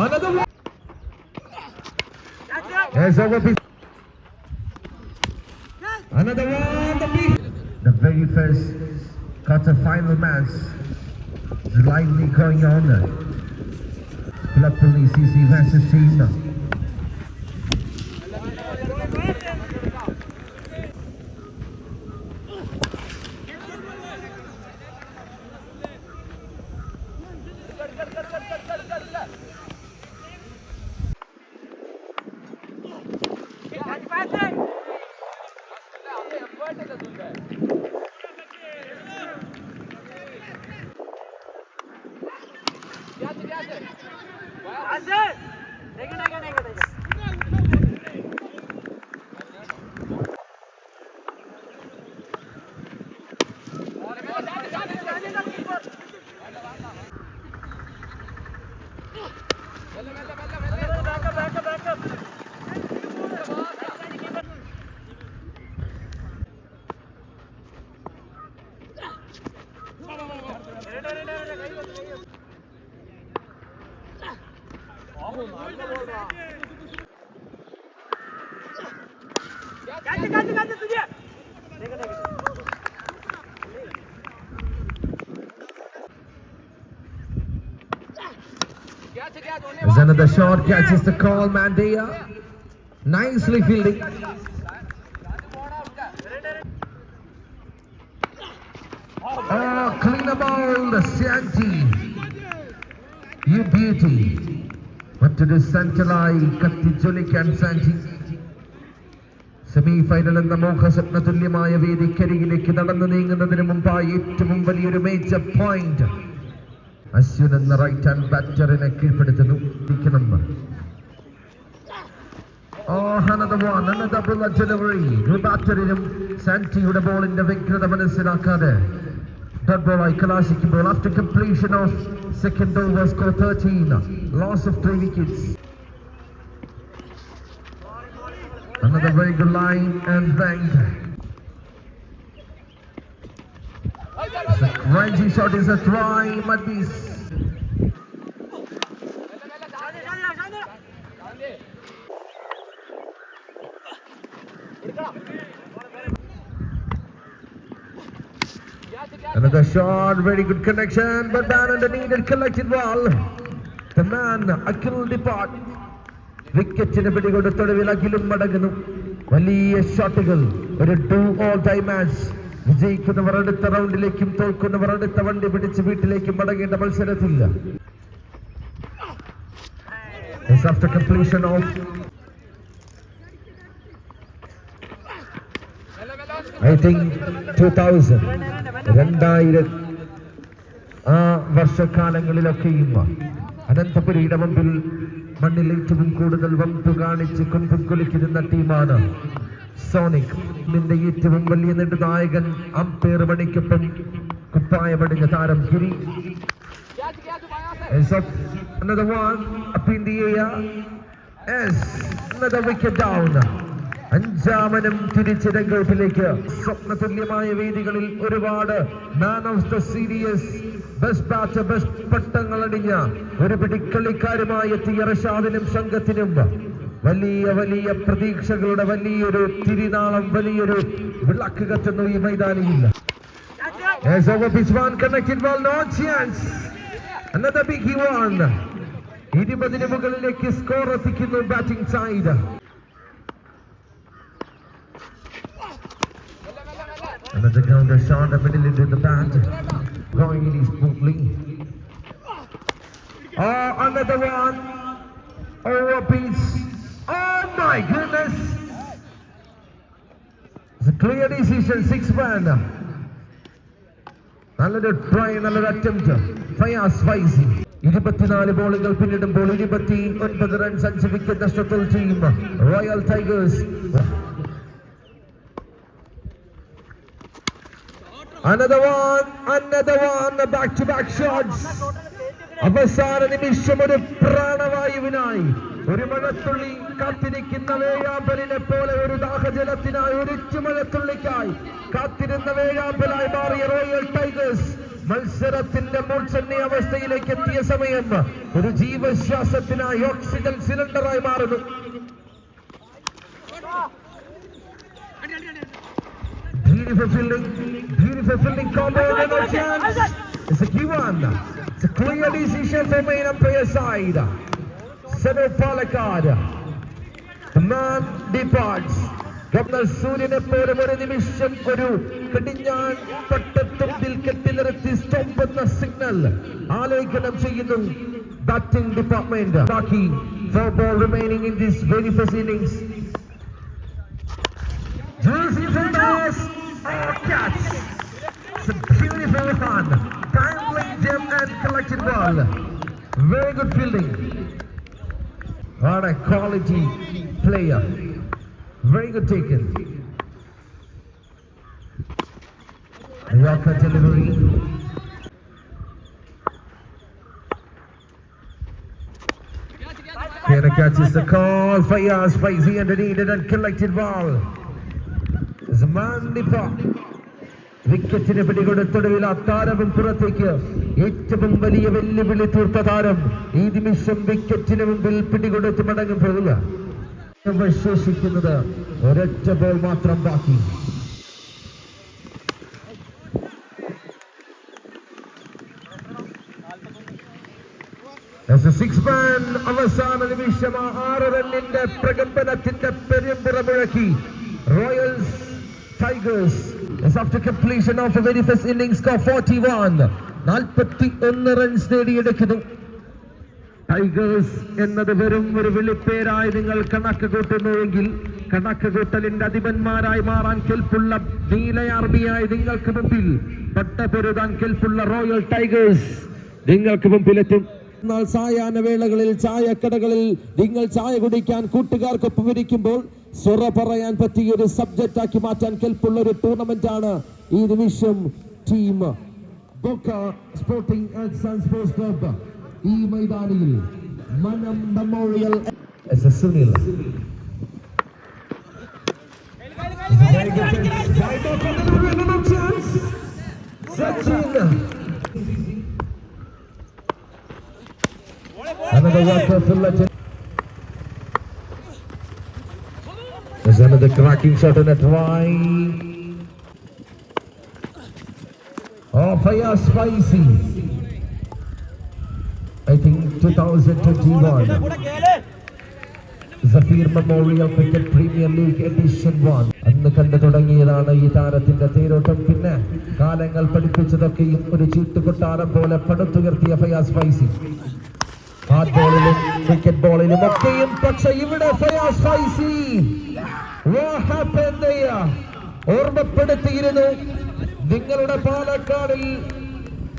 Another one. Yes, piece. Another one. The. The very first quarter final match is lively going on. Pullappally CC versus team. There's another short catches the call, Mandaya. Nicely fielding. Oh, clean a ball, the Santi. You beauty. മറ്റൊരു സെന്ററായി കത്തിച്ചൊലിക്കാൻ Santi semi final എന്ന മോഹസ്വപ്ന തുല്യമായ വേദിക്കരികിലേക്ക് നടന്നു നീങ്ങുന്നതിന് മുമ്പായി ഏറ്റവും വലിയൊരു മേജർ പോയിന്റ് അശ്വിൻ എന്ന റൈറ്റ് ഹാൻഡ് ബാറ്ററിനെ കീഴ്പ്പെടുത്തുന്നു. ഇരിക്കണം. ബാറ്ററിനും സാന്റിയുടെ ബോളിന്റെ വ്യഗ്രത മനസ്സിലാക്കാതെ. ഡോട്ട് ബോളായി കലാശിക്കുമ്പോൾ after completion of second over score thirteen loss of three wickets. Another very good line and banged. A crazy shot is a try, Madis. Another shot, very good connection, but down underneath and collected well. വിക്കറ്റിന് പിടികൊടുത്തൊടുവിൽ അഖിലും മടങ്ങുന്നു വലിയ ഷോട്ടുകൾ ഒരു to all time match വിജയിക്കുന്നവർ അടുത്ത റൗണ്ടിലേക്കും തോൽക്കുന്നവർ അടുത്ത വണ്ടി പിടിച്ച് വീട്ടിലേക്കും മടങ്ങേണ്ട മത്സരത്തിൽ after completion of I think 2000 രണ്ടായിരം ആ വർഷക്കാലങ്ങളിലൊക്കെയും അനന്തപുരിയുടെ മുമ്പിൽ മണ്ണിൽ ഏറ്റവും കൂടുതൽ വമ്പ് കാണിച്ച് കൊമ്പും കുലിക്കുന്ന ടീമാണ് സോണിക് നിന്റെ ഏറ്റവും വലിയ നെടുനായകൻ അമ്പയർ മണിക്കൊപ്പം കുപ്പായമടിഞ്ഞ താരം ഗിരി another one up in the air. Yes, another down. അഞ്ചാമനും തിരിച്ച് രംഗത്തിലേക്ക് സ്വപ്ന തുല്യമായ വേദികളിൽ ഒരുപാട് man of the series best best പട്ടങ്ങൾ അണിഞ്ഞ ഒരു പിടിക്കളിക്കാരുമായി എത്തിയ റഷാദിനും സംഘത്തിനും വലിയ വലിയ പ്രതീക്ഷകളുടെ വലിയൊരു തിരിനാളം വലിയൊരു വിളക്ക് കത്തുന്നു ഈ മൈതാനിയിൽ. ഇരുപതിന് മുകളിലേക്ക് സ്കോർ എത്തിക്കുന്നു batting side Another counter shot, the middle into the bat. Going in smoothly. Oh, another one. Oh, a piece. Oh my goodness. It's a clear decision, six one. നല്ലൊരു ട്രൈ നല്ലൊരു അറ്റംപ്റ്റ് ഫയാസ് ഫൈസി ഇരുപത്തിനാല് ബോളുകൾ പിന്നിടുമ്പോൾ ഇരുപത്തി ഒൻപത് runs അഞ്ച് wicket നഷ്ടത്തിൽ team royal tigers Another one, another one, back to back shots. അവസാന നിമിഷം ഒരു പ്രാണവായുവിനായി ഒരു മഴത്തുള്ളി കാത്തിരിക്കുന്ന വേഴാമ്പലിനെ പോലെ ഒരു ദാഹജലത്തിനായി ഒരു മഴത്തുള്ളിക്കായി കാത്തിരുന്ന വേഴാമ്പലായി മാറിയ റോയൽ ടൈഗേഴ്സ് മത്സരത്തിന്റെ മൂർച്ചന്യ അവസ്ഥയിലേക്ക് എത്തിയ സമയം ഒരു ജീവശ്വാസത്തിനായി ഓക്സിജൻ സിലിണ്ടറായി മാറുന്നു. Beautiful beautiful fielding combo, and no chance. It's a key one. It's a clear decision for main umpire side. Sebo Palakkad. The man departs. Governor സൂര്യനെ for ഒരു നിമിഷം ഒരു കടിഞ്ഞാൻ പട്ടത്തുമ്പിൽ കെട്ടി നിർത്തി സ്റ്റോപ്പ് എന്ന സിഗ്നൽ ആലേഖനം ചെയ്യുന്നു batting department. ബാക്കി four ball remaining in this very first innings. Jersey Fingers, oh catch! fielding very fun. Kindly gem and collected ball. Very good fielding. What a quality player. Very good taken. Rocker delivery. Here catches the call. Fayaz Faizi underneath it and collected ball. Zaman Dipak. വിക്കറ്റിന് പിടികൊടുത്തൊടുവിൽ അത്താരവും പുറത്തേക്ക് ഏറ്റവും വലിയ വെല്ലുവിളി തീർത്ത താരം ഈ നിമിഷം വിക്കറ്റിന് മുമ്പിൽ പിടികൊടുത്ത് മടങ്ങി പോവുക. അവശേഷിക്കുന്നത് ഒരൊറ്റ ബോൾ മാത്രം ബാക്കി. അവസാന നിമിഷം ആറ് റണ്ണിന്റെ പ്രകമ്പനത്തിന്റെ പെരുമ്പുറ മുഴക്കി Royals Tigers is after completion of the very first innings score 41 41 runs നേടിയെടുക്കുന്നു. ടൈഗേഴ്സ് എന്നത് വെറും ഒരു വിളിപ്പേരായി നിങ്ങൾ കണക്ക് കൂട്ടുന്നുവെങ്കിൽ കണക്ക് കൂട്ടലിന്റെ അധിപന്മാരായി മാറാൻ കെൽപ്പുള്ള നീലയാർമിയായി നിങ്ങൾക്ക് മുമ്പിൽ പട്ടപൊരുതാൻ കെൽപ്പുള്ള റോയൽ ടൈഗേഴ്സ് നിങ്ങൾക്ക് മുമ്പിലെത്തും. എന്നാൽ സായാഹ്ന വേളകളിൽ ചായക്കടകളിൽ നിങ്ങൾ ചായ കുടിക്കാൻ കൂട്ടുകാർക്കൊപ്പം ഇരിക്കുമ്പോൾ സ്വറ പറയാൻ പറ്റിയ ഒരു സബ്ജക്റ്റ് ആക്കി മാറ്റാൻ കെൽപ്പുള്ള ഒരു ടൂർണമെന്റ് ആണ് ഈ നിമിഷം ടീം സ്പോർട്ടിംഗ് സ്പോർട്സ് ക്ലബ്ബ് ഈ മൈതാനിയിൽ മനം memorial Sunil Sachin Another worker Fullerton. There's another cracking shot on a try. Oh, fire spicy. I think 2021. Safeer memorial cricket premier league edition one അന്ന് കണ്ടു തുടങ്ങിയതാണ് ഈ താരത്തിന്റെ തേരോട്ടം പിന്നെ കാലങ്ങൾ പഠിപ്പിച്ചതൊക്കെയും ഒരു ചീട്ടുകൊട്ടാരം പോലെ പടുത്തുയർത്തിയ ഫയാസ് ഫൈസി ഹാർഡ് ബോളിലും ക്രിക്കറ്റ് ബോളിലും ഒക്കെയും പക്ഷെ ഇവിടെ? ഓർമ്മപ്പെടുത്തിയിരുന്നു നിങ്ങളുടെ പാലക്കാടിൽ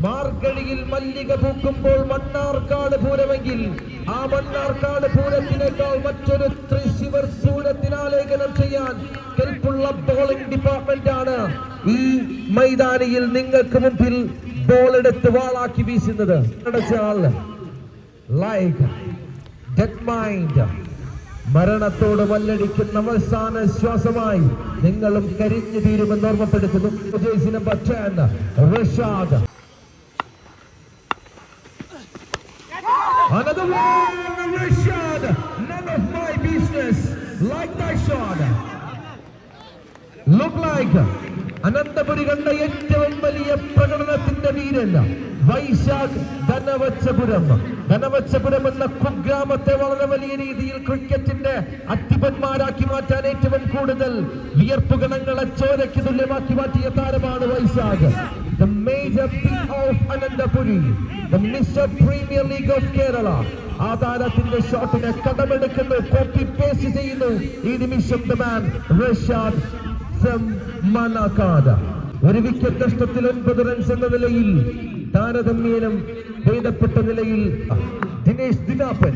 മാർഗഴിയിൽ മല്ലിക പൂക്കുമ്പോൾ മണ്ണാർക്കാട് പൂരമെങ്കിൽ ആ മണ്ണാർക്കാട് പൂരത്തിനേക്കാൾ മറ്റൊരു ത്രിശിവർ പൂരത്തിനാലേഖനം ചെയ്യാൻ കെൽപ്പുള്ള ബോളിംഗ് ഡിപ്പാർട്ട്മെന്റ് ആണ് ഈ മൈതാനിയിൽ നിങ്ങൾക്ക് മുമ്പിൽ ബോൾ എടുത്ത് വാളാക്കി വീശുന്നത് അടച്ചാൽ ലൈക്ക് ഡെഡ് മൈൻഡ് മരണത്തോട് വല്ലടിക്കുന്ന അവസാന ശ്വാസമായി നിങ്ങളും കരിഞ്ഞു തീരുമെന്ന് ഓർമ്മപ്പെടുത്തുന്നു പറ്റാന്ന് Rashad. Like. Look like Ananthapuri കണ്ട ഏറ്റവും വലിയ പ്രകടനത്തിന്റെ വീരല്ല വൈശാഖ് ധനവച്ചപുരം ധനവച്ചപുരം എന്ന കുഗ്രാമത്തെ വളരെ വലിയ രീതിയിൽ ക്രിക്കറ്റിന്റെ അധിപന്മാരാക്കി മാറ്റാൻ ഏറ്റവും കൂടുതൽ വിയർപ്പുഗണങ്ങളെ ചോരയ്ക്ക് തുല്യമാക്കി മാറ്റിയ താരമാണ് Vaishakh The major peak of Anandapuri, the Mr. Premier League of Kerala. ആ ഷോട്ടിനെ കടമെടുക്കുന്നു കോപ്പി പേസ്റ്റ് ചെയ്യുന്നു ഈ നിമിഷം the man Rashad from Manakkad ഒരു വിക്കറ്റ് നഷ്ടത്തിൽ ഒൻപത് റൺസ് എന്ന നിലയിൽ താരതമ്യേനം ഭേദപ്പെട്ട നിലയിൽ ദിനേശ് ദിനാപ്പൻ.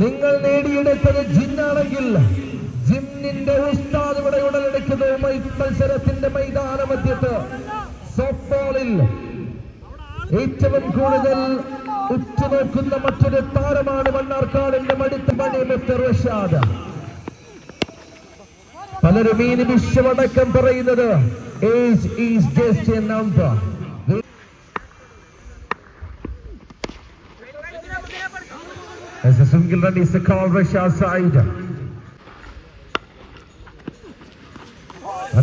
നിങ്ങൾ നേടിയെടുത്തത് ജിന്നാണെങ്കിൽ ജിന്നിന്റെ ഉസ്താദ് ഇവിടെ ഉടലെടുക്കുന്നു. മൈ മത്സരത്തിന്റെ മൈതാന മധ്യത്ത് സോഫ്റ്റ്ബോളിൽ ഏറ്റവും കൂടുതൽ ഉറ്റുനോക്കുന്ന മറ്റൊരു താരമാണ് മണ്ണാർക്കാടിന്റെ മടുത്ത മണി റഷാദ് പലരും ഈ നിമിഷമടക്കം പറയുന്നത് age is just a number As a single.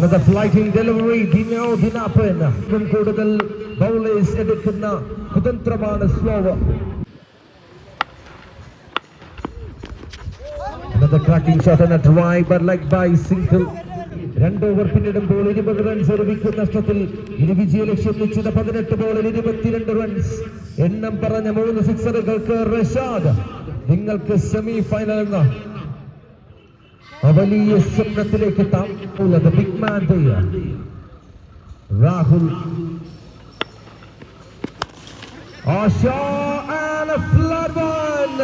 Another flighting delivery, Dino Dinapan. ഇതും കൂടുതൽ ബൗളേഴ്സ് എടുക്കുന്ന കുതന്ത്രമാണ് slower Another cracking shot and a drive, but like by single. രണ്ട് ഓവർ പിന്നിടുമ്പോൾ ഇരുപത് റൺസ് ഒരു വിക്കറ്റ് നഷ്ടത്തിൽ ഇനി വിജയ ലക്ഷ്യം നിശ്ചിത പതിനെട്ട് ബോളിൽ ഇരുപത്തിരണ്ട് റൺസ് എണ്ണം പറഞ്ഞ മൂന്ന് സിക്സറുകൾക്ക് റഷാദ് നിങ്ങൾക്ക് സെമി ഫൈനൽ എന്ന വലിയ സ്വപ്നത്തിലേക്ക് എത്താം big man Rahul Asha and a flood one.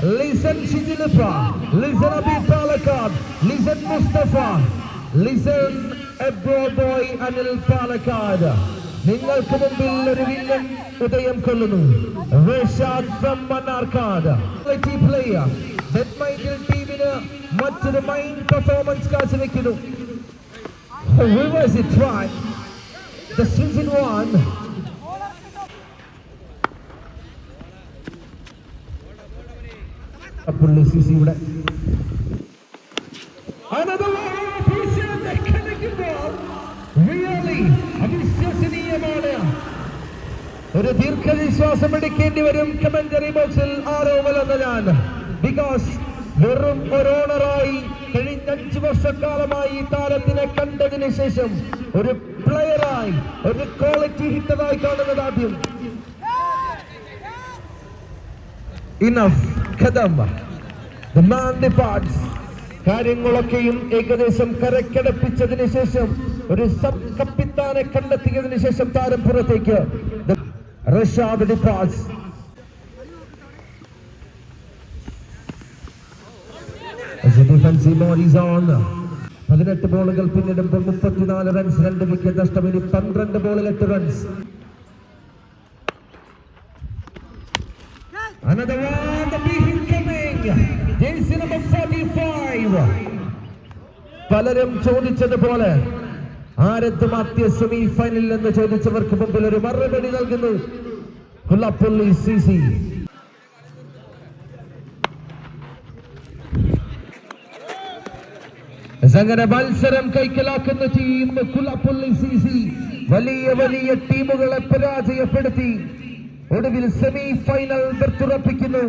Listen Shijilipa. Listen Abi Palakkad. Listen Mustafa. Listen Ebro Boy Anil Palakkad. നിങ്ങൾക്ക് മുമ്പിൽ ഒരു വില്ലൻ ഉദയം കൊള്ളുന്നു മറ്റൊരു മൈൻഡ് പെർഫോമൻസ് കാഴ്ചവെക്കുന്നു Reverse it? Right. The swings in one. പുള്ളി സി സിയുടെ Another one, the അവിശ്വസനീയമാണ്. ഒരു ദീർഘനിശ്വാസം എടുക്കേണ്ടി വരും കമന്ററി ബോക്സിൽ ആരോപണം ഞാൻ ബിക്കോസ് വെറും കൊറോണറായി കഴിഞ്ഞ അഞ്ചു വർഷക്കാലമായി ഈ താരത്തിനെ കണ്ടതിന് ശേഷം ഒരു പ്ലെയറായി ഒരു ക്വാളിറ്റി ഹിറ്ററായി കാണുന്നത് ആദ്യം ഇനഫ് ഖദം ദ മാൻ departs. കാര്യങ്ങളൊക്കെയും ഏകദേശം കരക്കടപ്പിച്ചതിന് ശേഷം ഒരു സബ് കപ്പിത്താനെ കണ്ടെത്തിയതിനു ശേഷം താരം പുറത്തേക്ക് റഷാദ്. Is on. പതിനെട്ട് ബോളുകൾ പിന്നിടുമ്പോൾ മുപ്പത്തിനാല് റൺസ് രണ്ട് വിക്കറ്റ് നഷ്ടം ഇനി പന്ത്രണ്ട് ബോളിൽ എട്ട് runs Another one, the big hit coming. Jersey number 45. പലരും ചോദിച്ചതുപോലെ ആരെത്തുമാത്തിയ സെമി ഫൈനലിൽ എന്ന് ചോദിച്ചവർക്ക് മുമ്പിൽ ഒരു മറുപടി നൽകുന്നു കുള്ളപ്പള്ളി സി സി അങ്ങനെ മത്സരം കൈക്കലാക്കുന്ന ടീം കുലപ്പുള്ളി സി സി വലിയ വലിയ ടീമുകളെ പരാജയപ്പെടുത്തി. ഒടുവിൽ സെമി ഫൈനൽ ബർത്തുറപ്പിക്കുന്നു